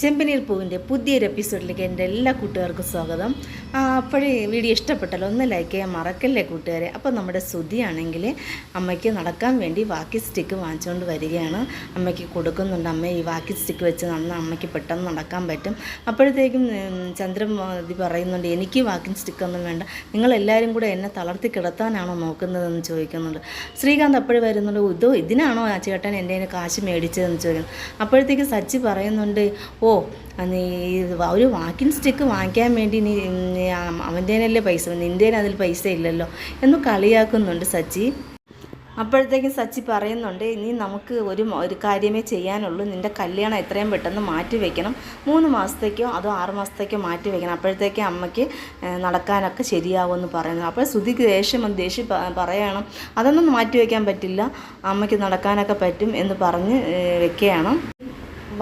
ചെമ്പനീർ പൂവിന്റെ പുതിയൊരു എപ്പിസോഡിലേക്ക് എന്റെ എല്ലാ കൂട്ടുകാർക്കും സ്വാഗതം. അപ്പോഴേ വീഡിയോ ഇഷ്ടപ്പെട്ടല്ലോ. ഒന്ന് ലൈക്ക് ചെയ്യാൻ മറക്കല്ലേ കൂട്ടുകാരെ? അപ്പോൾ നമ്മുടെ ശ്രുതിയാണെങ്കിൽ അമ്മയ്ക്ക് നടക്കാൻ വേണ്ടി വാക്കി സ്റ്റിക്ക് വാങ്ങിച്ചുകൊണ്ട് വരികയാണ്. അമ്മയ്ക്ക് കൊടുക്കുന്നുണ്ട്. അമ്മ ഈ വാക്കി സ്റ്റിക്ക് വെച്ച് നടന്നാൽ അമ്മയ്ക്ക് പെട്ടെന്ന് നടക്കാൻ പറ്റും. അപ്പോഴത്തേക്കും ചന്ദ്രൻ ഇത് പറയുന്നുണ്ട് എനിക്ക് വാക്കിംഗ് സ്റ്റിക്കൊന്നും വേണ്ട. നിങ്ങളെല്ലാവരും കൂടെ എന്നെ തളർത്തി കിടത്താനാണോ നോക്കുന്നതെന്ന് ചോദിക്കുന്നുണ്ട്. ശ്രീകാന്ത് അപ്പോഴും വരുന്നുണ്ട് ഇതോ ഇതിനാണോ ചേട്ടൻ എന്റെ കാശ് മേടിച്ചതെന്ന് ചോദിക്കുന്നു. അപ്പോഴത്തേക്ക് സച്ചി പറയുന്നുണ്ട് ഓ ഒരു വാക്കിൻ സ്റ്റിക്ക് വാങ്ങിക്കാൻ വേണ്ടി നീ അവന്റെനല്ലേ പൈസ നിന്റെ അതിൽ പൈസ ഇല്ലല്ലോ എന്ന് കളിയാക്കുന്നുണ്ട് സച്ചി. അപ്പോഴത്തേക്കും സച്ചി പറയുന്നുണ്ട് ഇനി നമുക്ക് ഒരു ഒരു കാര്യമേ ചെയ്യാനുള്ളൂ. നിന്റെ കല്യാണം എത്രയും പെട്ടെന്ന് മാറ്റി വെക്കണം. മൂന്ന് മാസത്തേക്കോ അതോ ആറ് മാസത്തേക്കോ മാറ്റി വെക്കണം. അപ്പോഴത്തേക്കും അമ്മയ്ക്ക് നടക്കാനൊക്കെ ശരിയാവുമെന്ന് പറയുന്നു. അപ്പോൾ ശ്രുതിക്ക് ദേഷ്യം ദേഷ്യം പറയണം. അതൊന്നും മാറ്റി വയ്ക്കാൻ പറ്റില്ല. അമ്മയ്ക്ക് നടക്കാനൊക്കെ പറ്റും എന്ന് പറഞ്ഞ് വെക്കുകയാണ്.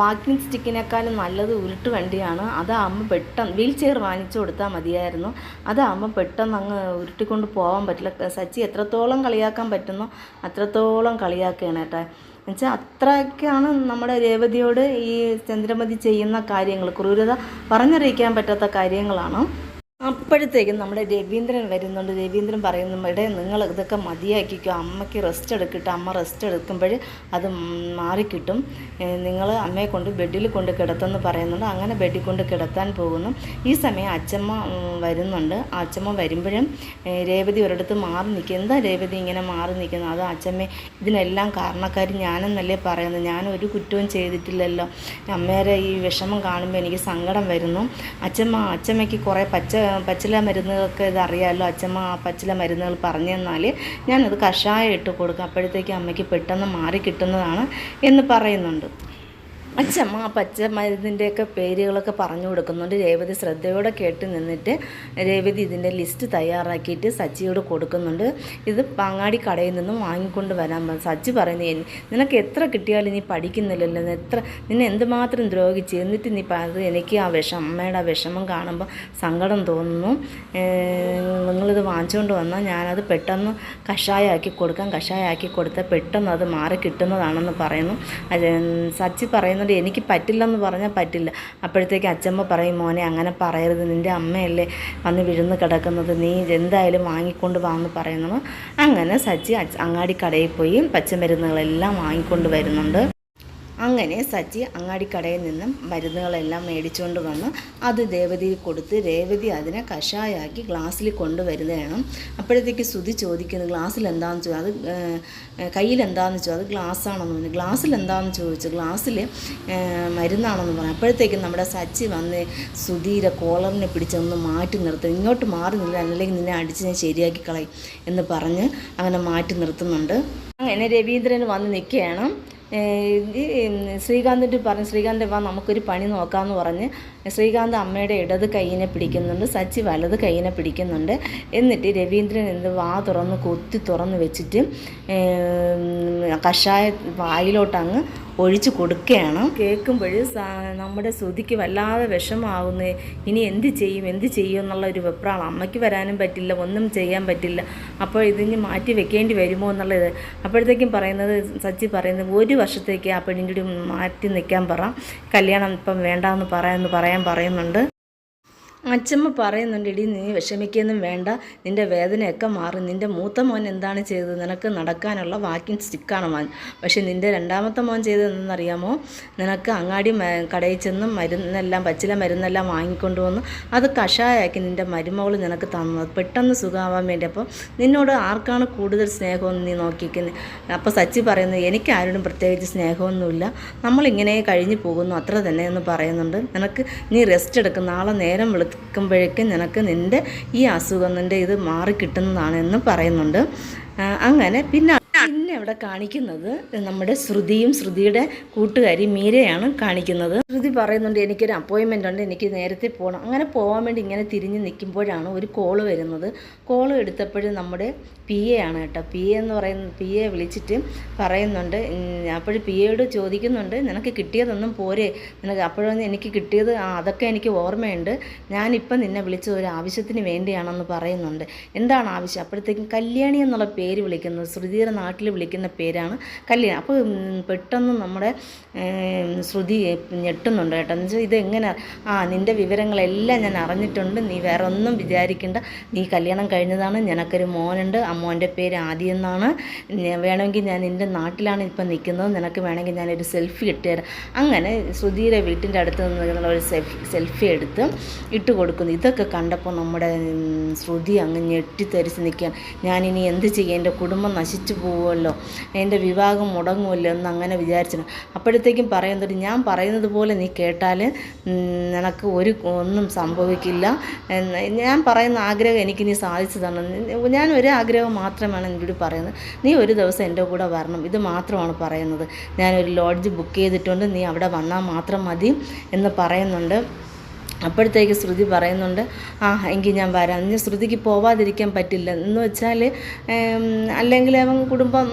വാക്കിംഗ് സ്റ്റിക്കിനേക്കാളും നല്ലത് ഉരുട്ട് വണ്ടിയാണ്. അതാകുമ്പോൾ പെട്ടെന്ന് വീൽ ചെയർ വാങ്ങിച്ചു കൊടുത്താൽ മതിയായിരുന്നു. അതാകുമ്പോൾ പെട്ടെന്ന് അങ്ങ് ഉരുട്ടിക്കൊണ്ട് പോകാൻ പറ്റില്ല. സച്ചി എത്രത്തോളം കളിയാക്കാൻ പറ്റുന്നോ അത്രത്തോളം കളിയാക്കുകയാണ് കേട്ടോ. എന്നുവെച്ചാൽ അത്രയ്ക്കാണ് നമ്മുടെ രേവതിയോട് ഈ ചന്ദ്രമതി ചെയ്യുന്ന കാര്യങ്ങൾ. ക്രൂരത പറഞ്ഞറിയിക്കാൻ പറ്റാത്ത കാര്യങ്ങളാണ്. അപ്പോഴത്തേക്കും നമ്മുടെ രവീന്ദ്രൻ വരുന്നുണ്ട്. രവീന്ദ്രൻ പറയുന്നു ഇവിടെ നിങ്ങൾ ഇതൊക്കെ മതിയാക്കിക്കോ. അമ്മയ്ക്ക് റെസ്റ്റ് എടുക്കട്ടെ. അമ്മ റെസ്റ്റ് എടുക്കുമ്പോൾ അത് മാറിക്കിട്ടും. നിങ്ങൾ അമ്മയെ കൊണ്ട് ബെഡിൽ കൊണ്ട് കിടത്തെന്ന് പറയുന്നുണ്ട്. അങ്ങനെ ബെഡിൽ കൊണ്ട് കിടത്താൻ പോകുന്നു. ഈ സമയം അച്ചമ്മ വരുന്നുണ്ട്. അച്ഛമ്മ വരുമ്പോഴും രേവതി ഒരിടത്ത് മാറി നിൽക്കുക. എന്താ രേവതി ഇങ്ങനെ മാറി നിൽക്കുന്നത്? അത് അച്ചമ്മ ഇതിനെല്ലാം കാരണക്കാരി ഞാനെന്നല്ലേ പറയുന്നത്? ഞാൻ ഒരു കുറ്റവും ചെയ്തിട്ടില്ലല്ലോ. അമ്മേരെ ഈ വിഷമം കാണുമ്പോൾ എനിക്ക് സങ്കടം വരുന്നു. അച്ചമ്മ അച്ചമ്മയ്ക്ക് കുറേ പച്ച പച്ചില മരുന്നുകൾക്ക് ഇത് അച്ഛമ്മ ആ പച്ചില മരുന്നുകൾ പറഞ്ഞു തന്നാൽ ഞാനത് കഷായം ഇട്ട് കൊടുക്കും. അപ്പോഴത്തേക്ക് അമ്മയ്ക്ക് പെട്ടെന്ന് മാറി കിട്ടുന്നതാണ് എന്ന് പറയുന്നുണ്ട്. അച്ചമ്മ ആ പച്ച മരുന്നിന്റെയൊക്കെ പേരുകളൊക്കെ പറഞ്ഞു കൊടുക്കുന്നുണ്ട്. രേവതി ശ്രദ്ധയോടെ കേട്ട് നിന്നിട്ട് രേവതി ഇതിന്റെ ലിസ്റ്റ് തയ്യാറാക്കിയിട്ട് സച്ചിയോട് കൊടുക്കുന്നുണ്ട്. ഇത് പാങ്ങാടി കടയിൽ നിന്നും വാങ്ങിക്കൊണ്ട് വരാൻ സച്ചി പറയുന്നത് "എനി- നിനക്ക് എത്ര കിട്ടിയാലും നീ പഠിക്കുന്നില്ലല്ലോ. എത്ര നിന്നെ എന്തുമാത്രം ദ്രോഹിച്ച് എന്നിട്ട് നീ അത് എനിക്ക് ആ വിഷം അമ്മയുടെ വിഷമം കാണുമ്പോൾ സങ്കടം തോന്നുന്നു. നിങ്ങളിത് വാങ്ങിച്ചുകൊണ്ട് വന്നാൽ ഞാനത് പെട്ടെന്ന് കഷായമാക്കി കൊടുക്കാം. കഷായമാക്കി കൊടുത്താൽ പെട്ടെന്ന് അത് മാറി കിട്ടുന്നതാണെന്ന് പറയുന്നു. സച്ചി സച്ചി പറയുന്നുണ്ട് എനിക്ക് പറ്റില്ലെന്ന് പറഞ്ഞാൽ പറ്റില്ല. അപ്പോഴത്തേക്ക് അച്ചമ്മ പറയും മോനെ അങ്ങനെ പറയരുത്. നിന്റെ അമ്മയല്ലേ വന്ന് വിഴുന്ന് കിടക്കുന്നത്. നീ എന്തായാലും വാങ്ങിക്കൊണ്ട് വാന്ന് എന്ന് പറയുന്നു അങ്ങനെ സച്ചി അങ്ങാടി കടയിൽ പോയി പച്ചമരുന്നുകളെല്ലാം വാങ്ങിക്കൊണ്ട് വരുന്നുണ്ട്. അങ്ങനെ സച്ചി അങ്ങാടിക്കടയിൽ നിന്നും മരുന്നുകളെല്ലാം മേടിച്ചുകൊണ്ട് വന്ന് അത് രേവതിയിൽ കൊടുത്ത് രേവതി അതിനെ കഷായാക്കി ഗ്ലാസ്സിൽ കൊണ്ടുവരുന്നതാണ് അപ്പോഴത്തേക്ക് ശ്രുതി ചോദിക്കുന്നു ഗ്ലാസ്സിൽ എന്താണെന്ന് ചോദിച്ചു അത് കയ്യിൽ എന്താണെന്ന് ചോദിച്ചു അത് ഗ്ലാസ്സാണെന്ന് പറഞ്ഞു. ഗ്ലാസ്സിൽ എന്താണെന്ന് ചോദിച്ചു? ഗ്ലാസ്സിൽ മരുന്നാണെന്ന് പറഞ്ഞു. അപ്പോഴത്തേക്കും നമ്മുടെ സച്ചി വന്ന് സുധീരെ കോളറിനെ പിടിച്ചൊന്ന് മാറ്റി നിർത്തും. ഇങ്ങോട്ട് മാറി നില്ല അല്ലെങ്കിൽ നിന്നെ അടിച്ച് ഞാൻ ശരിയാക്കി കളയും എന്ന് പറഞ്ഞ് അങ്ങനെ മാറ്റി നിർത്തുന്നുണ്ട്. അങ്ങനെ രവീന്ദ്രൻ വന്ന് നിൽക്കുകയാണ്. ശ്രീകാന്തിന്റെ പറഞ്ഞു ശ്രീകാന്ത് വാ നമുക്കൊരു പണി നോക്കാമെന്ന് പറഞ്ഞ് ശ്രീകാന്ത് അമ്മയുടെ ഇടത് കൈയിനെ പിടിക്കുന്നുണ്ട് സച്ചി വലത് കൈയിനെ പിടിക്കുന്നുണ്ട്. എന്നിട്ട് രവീന്ദ്രൻ എന്ത് വാ തുറന്ന് കൊത്തി തുറന്ന് വെച്ചിട്ട് കഷായ വായിലോട്ട് അങ്ങ് ഒഴിച്ച് കൊടുക്കുകയാണ്. കേൾക്കുമ്പോൾ നമ്മുടെ ശ്രുതിക്ക് വല്ലാതെ വിഷമാവുന്നു ഇനി എന്ത് ചെയ്യും എന്ത് ചെയ്യും എന്നുള്ള ഒരു വെപ്രാളം. അമ്മയ്ക്ക് വരാനും പറ്റില്ല ഒന്നും ചെയ്യാൻ പറ്റില്ല. അപ്പോൾ ഇതിന് മാറ്റി വെക്കേണ്ടി വരുമോ എന്നുള്ളത്. അപ്പോഴത്തേക്കും പറയുന്നത് സച്ചി പറയുന്നത് ഒരു വർഷത്തേക്ക് ആ പെണ്ണിന്റെ മാറ്റി നിൽക്കാൻ പറ. കല്യാണം ഇപ്പം വേണ്ടാന്ന് പറയാമെന്ന് പറയാൻ പറയുന്നുണ്ട്. അച്ചമ്മ പറയുന്നുണ്ട് ഇടി നീ വിഷമിക്കൊന്നും വേണ്ട. നിന്റെ വേദനയൊക്കെ മാറും. നിന്റെ മൂത്ത മോൻ എന്താണ് ചെയ്തത്? നിനക്ക് നടക്കാനുള്ള വാക്കിംഗ് സ്റ്റിക്കാണ് മോൻ. പക്ഷേ നിന്റെ രണ്ടാമത്തെ മോൻ ചെയ്തതെന്നറിയാമോ നിനക്ക് അങ്ങാടി കടയിൽ ചെന്നും മരുന്നെല്ലാം പച്ചില മരുന്നെല്ലാം വാങ്ങിക്കൊണ്ട് വന്ന് അത് കഷായാക്കി നിന്റെ മരുമകൾ നിനക്ക് തന്നത്. പെട്ടെന്ന് സുഖമാവാൻ വേണ്ടി അപ്പോൾ നിന്നോട് ആർക്കാണ് കൂടുതൽ സ്നേഹമെന്ന് നീ നോക്കിക്കുന്നത് അപ്പോൾ സച്ചി പറയുന്നത് എനിക്ക് ആരോടും പ്രത്യേകിച്ച് സ്നേഹമൊന്നുമില്ല. നമ്മളിങ്ങനെ കഴിഞ്ഞു പോകുന്നു. അത്ര തന്നെ എന്ന് പറയുന്നുണ്ട്. നിനക്ക് നീ റെസ്റ്റ് എടുക്കും. നാളെ നേരം വെളുക്കുമ്പോഴേക്കും നിനക്ക് നിന്റെ ഈ അസുഖം നിന്റെ ഇത് മാറിക്കിട്ടുന്നതാണ് എന്ന് പറയുന്നുണ്ട് അങ്ങനെ പിന്നെ പിന്നെ അവിടെ കാണിക്കുന്നത്? നമ്മുടെ ശ്രുതിയും ശ്രുതിയുടെ കൂട്ടുകാരി മീരയാണ് കാണിക്കുന്നത്. ശ്രുതി പറയുന്നുണ്ട് എനിക്കൊരു അപ്പോയിൻമെന്റ് ഉണ്ട് എനിക്ക് നേരത്തെ പോകണം അങ്ങനെ പോകാൻ വേണ്ടി ഇങ്ങനെ തിരിഞ്ഞ് നിൽക്കുമ്പോഴാണ് ഒരു കോൾ വരുന്നത്. കോൾ എടുത്തപ്പോഴും നമ്മുടെ പി എ ആണ് കേട്ടോ. പി എ എന്ന് പറയുന്ന പി എ വിളിച്ചിട്ട് പറയുന്നുണ്ട് അപ്പോഴും പി എയോട് ചോദിക്കുന്നുണ്ട് നിനക്ക് കിട്ടിയതൊന്നും പോരെ? നിനക്ക് അപ്പോഴൊന്നും എനിക്ക് കിട്ടിയത് അതൊക്കെ എനിക്ക് ഓർമ്മയുണ്ട്. ഞാനിപ്പം നിന്നെ വിളിച്ചത് ഒരു ആവശ്യത്തിന് വേണ്ടിയാണെന്ന് പറയുന്നുണ്ട്. എന്താണ് ആവശ്യം? അപ്പോഴത്തേക്കും കല്യാണി എന്നുള്ള പേര് വിളിക്കുന്നത് ശ്രുതിയുടെ നാട്ടിൽ വിളിക്കുന്ന പേരാണ് കല്യാണം. അപ്പോൾ പെട്ടെന്ന് നമ്മുടെ ശ്രുതി ഞെട്ടുന്നുണ്ട് കേട്ടോ. എന്ന് വെച്ചാൽ ഇതെങ്ങനെ ആ നിന്റെ വിവരങ്ങളെല്ലാം ഞാൻ അറിഞ്ഞിട്ടുണ്ട്. നീ വേറെ ഒന്നും വിചാരിക്കേണ്ട. നീ കല്യാണം കഴിഞ്ഞതാണ്. നിനക്കൊരു മോനുണ്ട്. ആ മോന്റെ പേര് ആദ്യം എന്നാണ്. വേണമെങ്കിൽ ഞാൻ നിന്റെ നാട്ടിലാണ് ഇപ്പം നിൽക്കുന്നത്. നിനക്ക് വേണമെങ്കിൽ ഞാനൊരു സെൽഫി ഇട്ടുതരാം. അങ്ങനെ ശ്രുതിയുടെ വീട്ടിന്റെ അടുത്ത് നിന്നുള്ള ഒരു സെൽഫി സെൽഫി എടുത്ത് ഇട്ട് കൊടുക്കുന്നു. ഇതൊക്കെ കണ്ടപ്പോൾ നമ്മുടെ ശ്രുതി അങ്ങ് ഞെട്ടിത്തെറിച്ച് നിൽക്കുകയാണ്. ഞാനിനി എന്ത് ചെയ്യും? എന്റെ കുടുംബം നശിച്ചു പോവുമല്ലോ. എന്റെ വിവാഹം മുടങ്ങുമല്ലോ എന്ന് അങ്ങനെ വിചാരിച്ചു അപ്പോഴത്തേക്കും പറയുന്നത് ഞാൻ പറയുന്നത് പോലെ നീ കേട്ടാൽ നിനക്ക് ഒരു ഒന്നും സംഭവിക്കില്ല. ഞാൻ പറയുന്ന ആഗ്രഹം എനിക്ക് നീ സാധിച്ചു തരണം ഞാൻ ഒരു ആഗ്രഹം മാത്രമാണ് എന്നോട് പറയുന്നത്. നീ ഒരു ദിവസം എന്റെ കൂടെ വരണം ഇത് മാത്രമാണ് പറയുന്നത്. ഞാനൊരു ലോഡ്ജ് ബുക്ക് ചെയ്തിട്ടുണ്ട് നീ അവിടെ വന്നാൽ മാത്രം മതി എന്ന് പറയുന്നുണ്ട്. അപ്പോഴത്തേക്ക് ശ്രുതി പറയുന്നുണ്ട് ആ എങ്കിൽ ഞാൻ വരാം. ഇനി ശ്രുതിക്ക് പോവാതിരിക്കാൻ പറ്റില്ല. എന്ന് വെച്ചാൽ അല്ലെങ്കിൽ അവൻ കുടുംബം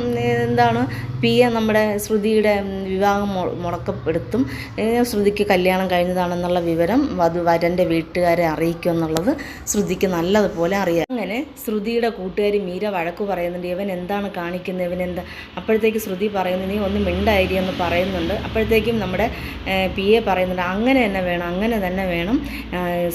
എന്താണ് പി എ നമ്മുടെ ശ്രുതിയുടെ വിവാഹം മുടക്കപ്പെടുത്തും. ശ്രുതിക്ക് കല്യാണം കഴിഞ്ഞതാണെന്നുള്ള വിവരം വധു വരന്റെ വീട്ടുകാരെ അറിയിക്കും എന്നുള്ളത് ശ്രുതിക്ക് നല്ലതുപോലെ അറിയാം അങ്ങനെ ശ്രുതിയുടെ കൂട്ടുകാരി മീര വഴക്ക് പറയുന്നുണ്ട് ഇവൻ എന്താണ് കാണിക്കുന്നത്? ഇവൻ എന്താ? അപ്പോഴത്തേക്ക് ശ്രുതി പറയുന്നു നീ ഒന്ന് മിണ്ടായിരി എന്ന് പറയുന്നുണ്ട്. അപ്പോഴത്തേക്കും നമ്മുടെ പി എ പറയുന്നുണ്ട് അങ്ങനെ തന്നെ വേണം അങ്ങനെ തന്നെ വേണം.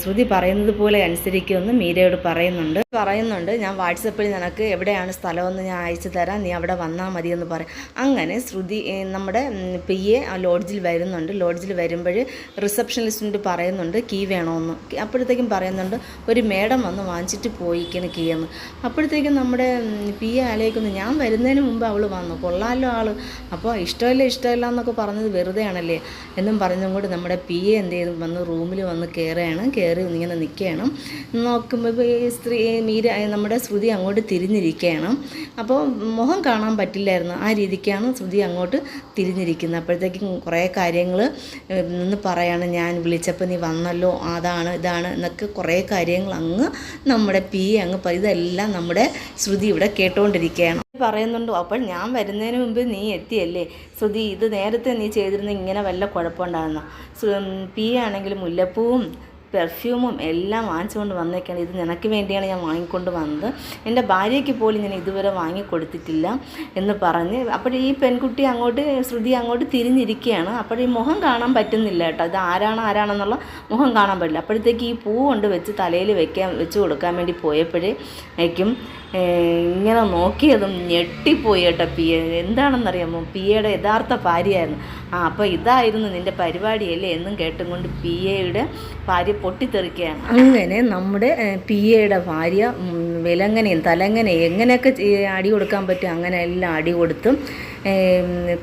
ശ്രുതി പറയുന്നത് പോലെ അനുസരിക്കുമെന്ന് മീരയോട് പറയുന്നുണ്ട്. പറയുന്നുണ്ട്. ഞാൻ വാട്സപ്പിൽ നിനക്ക് എവിടെയാണ് സ്ഥലമെന്ന് ഞാൻ അയച്ചു തരാം. നീ അവിടെ വന്നാൽ മതി എന്ന് പറയും അങ്ങനെ ശ്രുതി നമ്മുടെ പി എ ലോഡ്ജിൽ വരുന്നുണ്ട്. ലോഡ്ജിൽ വരുമ്പോൾ റിസപ്ഷനിസ്റ്റിനോട് പറയുന്നുണ്ട് കീ വേണമെന്ന് അപ്പോഴത്തേക്കും പറയുന്നുണ്ട് ഒരു മേഡം വന്ന് വാങ്ങിച്ചിട്ട് പോയിക്കണ് കീ എന്ന് അപ്പോഴത്തേക്കും നമ്മുടെ പി എ ആലോചിക്കുന്നു ഞാൻ വരുന്നതിന് മുമ്പ് അവൾ വന്നു. കൊള്ളാമല്ലോ ആൾ അപ്പോൾ ഇഷ്ടമല്ല ഇഷ്ടമല്ല എന്നൊക്കെ പറഞ്ഞത് വെറുതെ ആണല്ലേ എന്നും പറഞ്ഞും കൂടി നമ്മുടെ പി എ എന്ത് ചെയ്തു? വന്ന് റൂമിൽ വന്ന് കയറുകയാണ് കയറി ഇങ്ങനെ നിൽക്കുകയാണ്. നോക്കുമ്പോൾ സ്ത്രീ മീര നമ്മുടെ ശ്രുതി അങ്ങോട്ട് തിരിഞ്ഞിരിക്കുകയാണ്. അപ്പോൾ മുഖം കാണാൻ പറ്റില്ലായിരുന്നു. ആ രീതിക്കാണ് ശ്രുതി അങ്ങോട്ട് തിരിഞ്ഞിരിക്കുന്നത്. അപ്പോഴത്തേക്കും കുറേ കാര്യങ്ങൾ നിന്ന് പറയാണ് ഞാൻ വിളിച്ചപ്പോൾ നീ വന്നല്ലോ അതാണ് ഇതാണ് എന്നൊക്കെ കുറേ കാര്യങ്ങൾ അങ്ങ് നമ്മുടെ പി അങ്ങ് ഇതെല്ലാം നമ്മുടെ ശ്രുതി ഇവിടെ കേട്ടുകൊണ്ടിരിക്കുകയാണ് പറയുന്നുണ്ടോ അപ്പോൾ ഞാൻ വരുന്നതിന് മുമ്പ് നീ എത്തിയല്ലേ? ശ്രുതി ഇത് നേരത്തെ നീ ചെയ്തിരുന്ന ഇങ്ങനെ വല്ല കുഴപ്പമുണ്ടായിരുന്നു? പി ആണെങ്കിൽ മുല്ലപ്പൂവും പെർഫ്യൂമും എല്ലാം വാങ്ങിച്ചുകൊണ്ട് വന്നേക്കാണ്. ഇത് നിനക്ക് വേണ്ടിയാണ് ഞാൻ വാങ്ങിക്കൊണ്ട് വന്നത്. എന്റെ ഭാര്യയ്ക്ക് പോലും ഞാൻ ഇതുവരെ വാങ്ങിക്കൊടുത്തിട്ടില്ല എന്ന് പറഞ്ഞ് അപ്പോൾ ഈ പെൺകുട്ടി അങ്ങോട്ട് ശ്രുതി അങ്ങോട്ട് തിരിഞ്ഞിരിക്കുകയാണ്. അപ്പോൾ ഈ മുഖം കാണാൻ പറ്റുന്നില്ല കേട്ടോ. ഇത് ആരാണ് ആരാണെന്നുള്ള മുഖം കാണാൻ പറ്റില്ല. അപ്പോഴത്തേക്ക് ഈ പൂ കൊണ്ട് വെച്ച് തലയിൽ വെക്കാൻ വെച്ച് കൊടുക്കാൻ വേണ്ടി പോയപ്പോഴേക്കും ഇങ്ങനെ നോക്കിയതും ഞെട്ടിപ്പോയി കേട്ടോ പി എ എന്താണെന്നറിയാമോ? പി എയുടെ യഥാർത്ഥ ഭാര്യയായിരുന്നു. ആ അപ്പോൾ ഇതായിരുന്നു നിന്റെ പരിപാടിയല്ലേ എന്നും കേട്ടും കൊണ്ട് പി എയുടെ ഭാര്യ പൊട്ടിത്തെറിക്കുകയാണ്. അങ്ങനെ നമ്മുടെ പി എയുടെ ഭാര്യ വിലങ്ങനെയും തലങ്ങനെയും എങ്ങനെയൊക്കെ അടി കൊടുക്കാൻ പറ്റും അങ്ങനെ എല്ലാം അടി കൊടുത്തും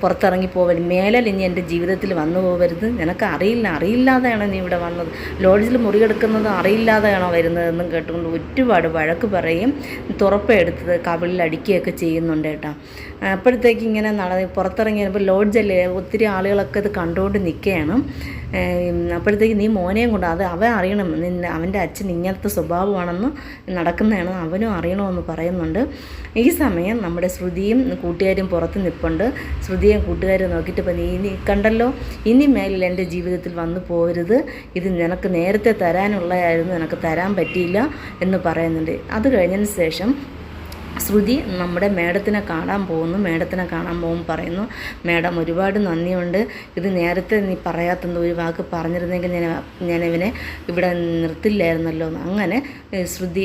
പുറത്തിറങ്ങി പോവരുത് മേലൽ ഇനി എന്റെ ജീവിതത്തിൽ വന്നു പോകരുത് നിനക്ക് അറിയില്ല. അറിയില്ലാതെയാണ് നീ ഇവിടെ വന്നത്. ലോഡ്ജിൽ മുറിയെടുക്കുന്നത് അറിയില്ലാതെയാണോ വരുന്നതെന്നും കേട്ടുകൊണ്ട് ഒരുപാട് വഴക്ക് പറയും. തുറപ്പെടുത്തത് കവിളിൽ അടിക്കുകയൊക്കെ ചെയ്യുന്നുണ്ട് കേട്ടോ അപ്പോഴത്തേക്ക് ഇങ്ങനെ നട പുറത്തിറങ്ങി വരുമ്പോൾ ലോഡ്ജല്ലേ ഒത്തിരി ആളുകളൊക്കെ ഇത് കണ്ടുകൊണ്ട് നിൽക്കുകയാണ്. അപ്പോഴത്തേക്ക് നീ മോനെയും കൊണ്ട് അത് അവൻ അറിയണം. നിന്നെ അവന്റെ അച്ഛൻ ഇങ്ങനത്തെ സ്വഭാവമാണെന്ന് നടക്കുന്നതാണ് അവനും അറിയണമെന്ന് പറയുന്നുണ്ട്. ഈ സമയം നമ്മുടെ ശ്രുതിയും കൂട്ടുകാരും പുറത്ത് നിൽപ്പുണ്ട്. ശ്രുതിയും കൂട്ടുകാരും നോക്കിയിട്ട് ഇപ്പം നീ നീ കണ്ടല്ലോ ഇനി മേലിൽ എന്റെ ജീവിതത്തിൽ വന്നു പോരുത്. ഇത് നിനക്ക് നേരത്തെ തരാനുള്ളതായിരുന്നു നിനക്ക് തരാൻ പറ്റിയില്ല എന്ന് പറയുന്നുണ്ട്. അത് കഴിഞ്ഞതിന് ശേഷം ശ്രുതി നമ്മുടെ മേഡത്തിനെ കാണാൻ പോകുന്നു മേഡത്തിനെ കാണാൻ പോകുമ്പോൾ പറയുന്നു. മേഡം ഒരുപാട് നന്ദിയുണ്ട്. ഇത് നേരത്തെ നീ പറയാത്തെന്ന് ഒരു വാക്ക് പറഞ്ഞിരുന്നെങ്കിൽ ഞാൻ ഞാനിവനെ ഇവിടെ നിർത്തില്ലായിരുന്നല്ലോ എന്ന്. അങ്ങനെ ശ്രുതി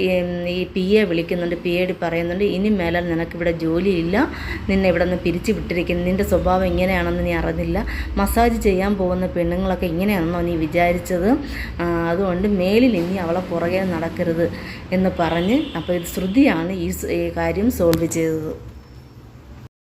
ഈ പി എ വിളിക്കുന്നുണ്ട് പി എ പറയുന്നുണ്ട്. ഇനി മേലാൽ നിനക്കിവിടെ ജോലിയില്ല. നിന്നെ ഇവിടെ നിന്ന് പിരിച്ചു വിട്ടിരിക്കുന്നു. നിന്റെ സ്വഭാവം ഇങ്ങനെയാണെന്ന് നീ അറിഞ്ഞില്ല. മസാജ് ചെയ്യാൻ പോകുന്ന പെണ്ണുങ്ങളൊക്കെ ഇങ്ങനെയാണെന്നോ നീ വിചാരിച്ചത്? അതുകൊണ്ട് മേലിൽ ഇനി അവളെ പുറകെ നടക്കരുത് എന്ന് പറഞ്ഞ് അപ്പോൾ ഇത് ശ്രുതിയാണ് ഈ കാര്യം സോൾവ് ചെയ്തത്.